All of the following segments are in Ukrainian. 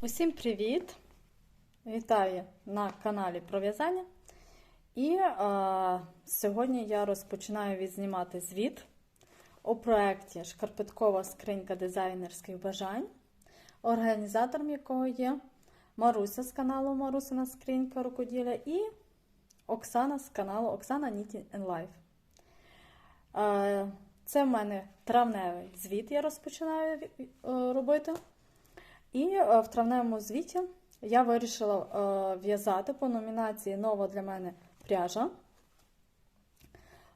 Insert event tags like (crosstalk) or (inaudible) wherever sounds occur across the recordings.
Усім привіт! Вітаю на каналі про в'язання. І е, сьогодні я розпочинаю відзнімати звіт у проєкті Шкарпеткова скринька дизайнерських бажань, організатором якого є Маруся з каналу Марусина Скринька Рукоділля і Оксана з каналу Оксана Knitting and Life. Це в мене травневий звіт, я розпочинаю е, робити. І е, в травневому звіті я вирішила е, в'язати по номінації Нова для мене пряжа.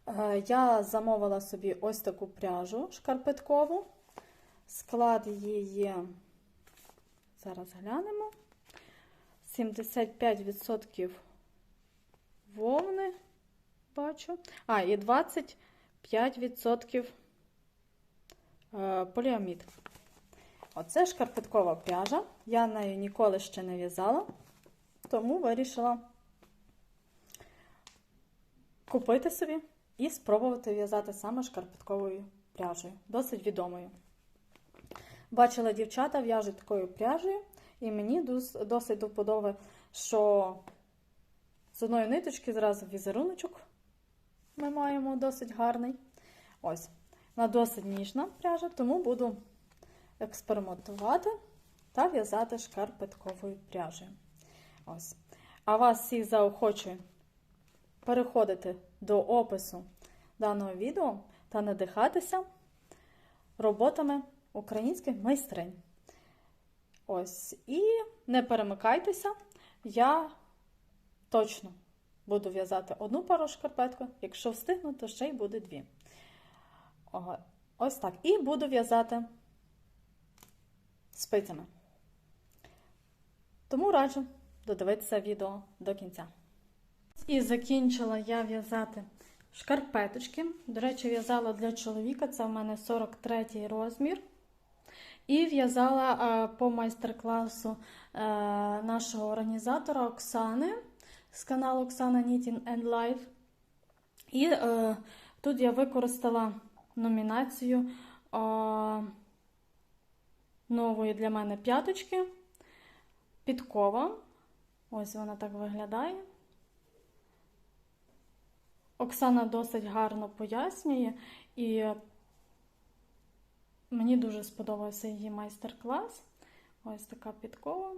Е, Я замовила собі ось таку пряжу шкарпеткову. Склад її, зараз глянемо. 75% вовни бачу. А, і 25% е, поліамід. Оце шкарпеткова пряжа. Я нею ніколи ще не в'язала, тому вирішила купити собі і спробувати в'язати саме шкарпетковою пряжею, досить відомою. Бачила, дівчата в'яжуть такою пряжею, і мені досить до що з одної ниточки зразу візеруночок ми маємо досить гарний. Ось, вона досить ніжна пряжа, тому буду експериментувати та в'язати шкарпетковою пряжею. Ось. А вас всіх заохочую переходити до опису даного відео та надихатися роботами українських майстринь. Ось. І не перемикайтеся, я точно буду в'язати одну пару шкарпетку, якщо встигну, то ще й буде дві. Ось так. І буду в'язати спицями. Тому раджу додивитися відео до кінця. І закінчила я в'язати шкарпеточки. До речі, в'язала для чоловіка, це в мене 43 розмір. І в'язала по майстер-класу е, нашого організатора Оксани з каналу Оксана Knitting and Life. І е, тут я використала номінацію. Е, нової для мене п'яточки. Підкова. Ось вона так виглядає. Оксана досить гарно пояснює, і мені дуже сподобався її майстер-клас. Ось така підкова.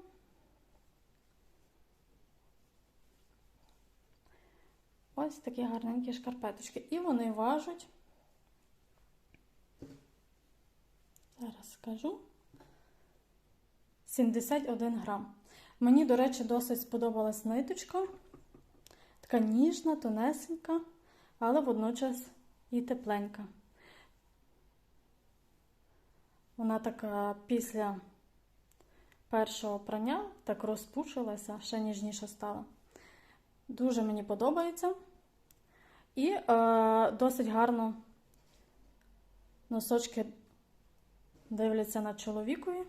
Ось такі гарненькі шкарпеточки. І вони важать, зараз скажу. 71 грам. Мені, до речі, досить сподобалась ниточка. Така ніжна, тонесенька, але водночас і тепленька. Вона така після першого прання так розпушилася, ще ніжніше стала. Дуже мені подобається. І е, досить гарно носочки дивляться на чоловікові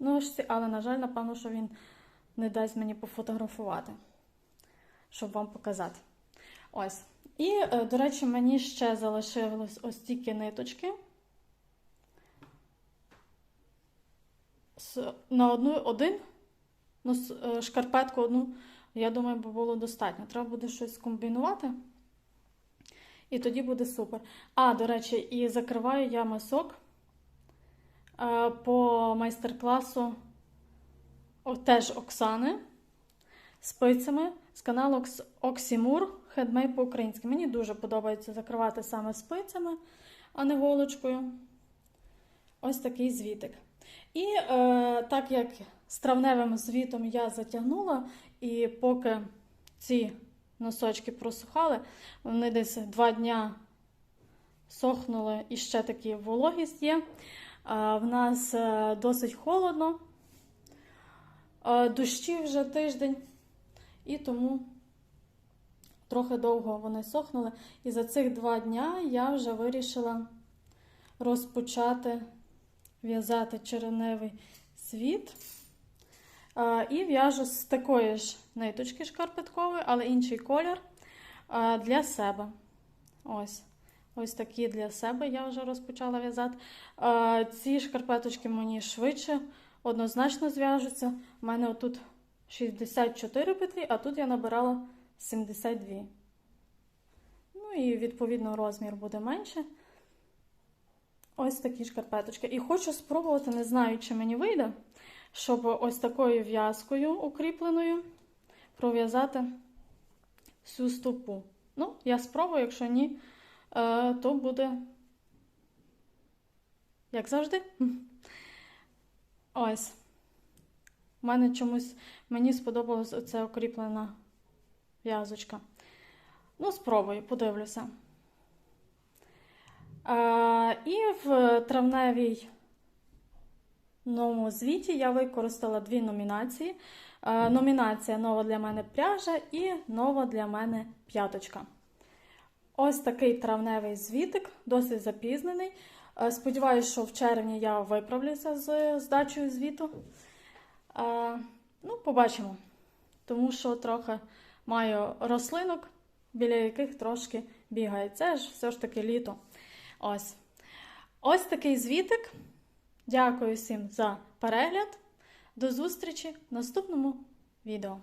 ножці, але, на жаль, напевно, що він не дасть мені пофотографувати, щоб вам показати. Ось. І, е, до речі, мені ще залишилось ось тільки ниточки. На одну один, ну, шкарпетку одну, я думаю, би було достатньо. Треба буде щось комбінувати. І тоді буде супер. А, до речі, і закриваю я мисок. Е, по майстер-класу теж Оксани спицями з каналу Оксімур Хедмейд по-українськи. Мені дуже подобається закривати саме спицями, а не голочкою. Ось такий звітик. І е, так як з травневим звітом я затягнула, і поки ці носочки просухали, вони десь два дня сохнули і ще такі вологість є. В нас е, досить холодно, дощі вже тиждень, і тому трохи довго вони сохнули. І за цих два дня я вже вирішила розпочати в'язати череневий світ. І в'яжу з такої ж ниточки шкарпеткової, але інший колір для себе. Ось. Ось такі для себе я вже розпочала в'язати. Ці шкарпеточки мені швидше однозначно зв'яжуться. У мене отут 64 петлі, а тут я набирала 72. Ну і відповідно розмір буде менше. Ось такі шкарпеточки. І хочу спробувати, не знаю, чи мені вийде, щоб ось такою в'язкою укріпленою пров'язати всю стопу. Ну, я спробую, якщо ні, то буде, як завжди. (laughs) Ось. У мене чомусь мені сподобалась оця укріплена в'язочка. Ну, спробую, подивлюся. Е, і в травневій новому звіті я використала дві номінації. Е, номінація нова для мене пряжа і нова для мене п'яточка. Ось такий травневий звітик, досить запізнений. Е, Сподіваюсь, що в червні я виправлюся з здачею звіту. Е, Ну, побачимо. Тому що трохи маю рослинок, біля яких трошки бігає. Це ж все ж таки літо. Ось. Ось такий звітик. Дякую всім за перегляд. До зустрічі в наступному відео.